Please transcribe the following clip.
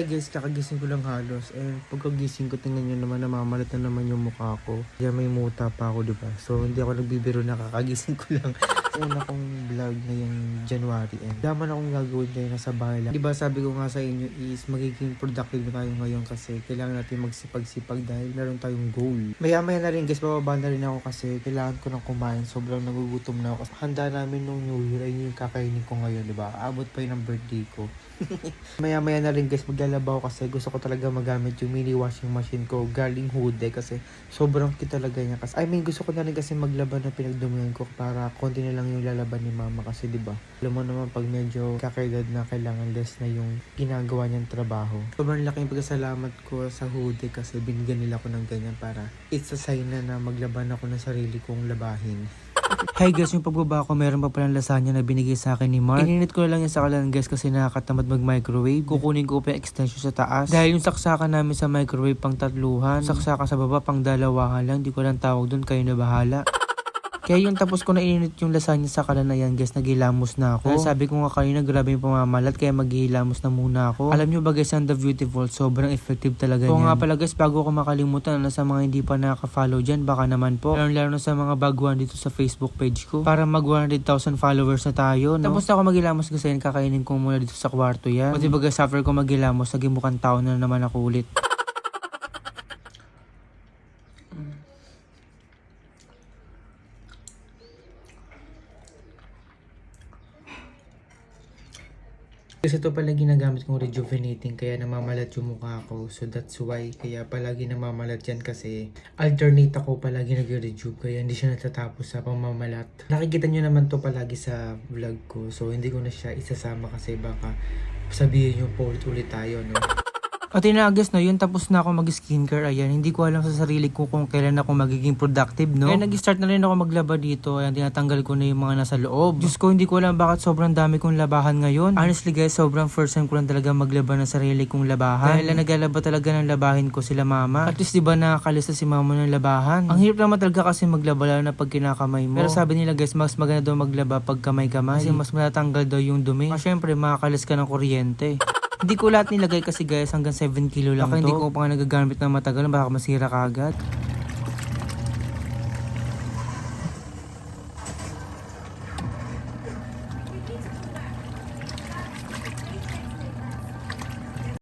Guys, kakagising ko lang halos. Eh, pagkagising ko, tingnan nyo naman, namamalat na naman yung mukha ko. Kaya may muta pa ako, diba? So, hindi ako nagbibiro na kakagising ko lang. Una kong vlog ngayong January end. Daman akong gagawin kayo nasa bahay lang. Diba sabi ko nga sa inyo is magiging productive tayo ngayon kasi kailangan natin magsipag-sipag dahil meron tayong goal. Maya maya na rin guys, bababa na rin ako kasi kailangan ko nang kumain. Sobrang nagugutom na ako. Handa namin nung New Year ay yung kakainin ko ngayon, diba? Abot pa yun ang birthday ko. Maya maya na rin guys, maglalaba ako kasi gusto ko talaga magamit yung mini washing machine ko galing Hude kasi sobrang cute talaga niya. Kasi, I mean, gusto ko na rin kasi maglaba na pinagdumihan ko para konti na lang yung lalaban ni mama kasi 'di ba Alam mo naman pag medyo kakaedad na kailangan less na yung ginagawa niyang trabaho. Sobrang laking pagkasalamat ko sa Hude kasi binigyan nila ako ng ganyan para it's a sign na na maglaban ako ng sarili kong labahin. Hi guys, yung pagbaba ko, meron pa palang lasagna na binigay sa akin ni Mark. Ininit ko na lang yan sa kalan guys kasi nakakatamad mag-microwave. Kukunin ko pa yung extension sa taas. Dahil yung saksakan namin sa microwave pang tatluhan, saksakan sa baba pang dalawahan lang. Di ko lang tawag doon, kayo na bahala. Kaya yung tapos ko na ininit yung lasagna sa kalan na yan guys, naghilamos na ako. Dahil sabi ko nga kanina grabe yung pamamalat kaya maghihilamos na muna ako. Alam nyo ba guys, ang The Beautiful, sobrang effective talaga Oo niyan. nga pala guys, bago ko makalimutan na sa mga hindi pa nakaka-follow dyan, baka naman po. Lalo lalo na sa mga baguhan dito sa Facebook page ko. Para mag 100,000 followers na tayo, no? Tapos na ako maghilamos kasi yan, kakainin ko muna dito sa kwarto yan. O diba guys, after ko maghilamos, naging mukhang tao na naman ako ulit. Kasi ito pala ginagamit kong rejuvenating kaya namamalat yung mukha ko. So that's why kaya palagi namamalat yan kasi alternate ako palagi nag-rejuve kaya hindi siya natatapos sa pamamalat. Nakikita nyo naman to palagi sa vlog ko. So hindi ko na siya isasama kasi baka sabihin nyo po ulit-ulit tayo. No? At inagas na yun, tapos na ako mag-skincare, ayan. Hindi ko alam sa sarili ko kung kailan ako magiging productive, no? Kaya nag-start na rin ako maglaba dito, ayan, tinatanggal ko na yung mga nasa loob. Diyos ko, hindi ko alam bakit sobrang dami kong labahan ngayon. Honestly guys, sobrang first time ko lang talaga maglaba ng sarili kong labahan. Dahil lang naglalaba talaga ng labahin ko sila mama. At least diba nakakalista si mama ng labahan. Ang hirap naman talaga kasi maglaba lalo na pag kinakamay mo. Pero sabi nila guys, mas maganda daw maglaba pag kamay-kamay. Kasi mas matatanggal daw yung dumi. Kasi syempre, makakalis ka ng kuryente. Hindi ko lahat nilagay kasi guys, hanggang 7 kilo lang Baka to. hindi ko pa nga nagagamit na matagal, baka masira ka agad.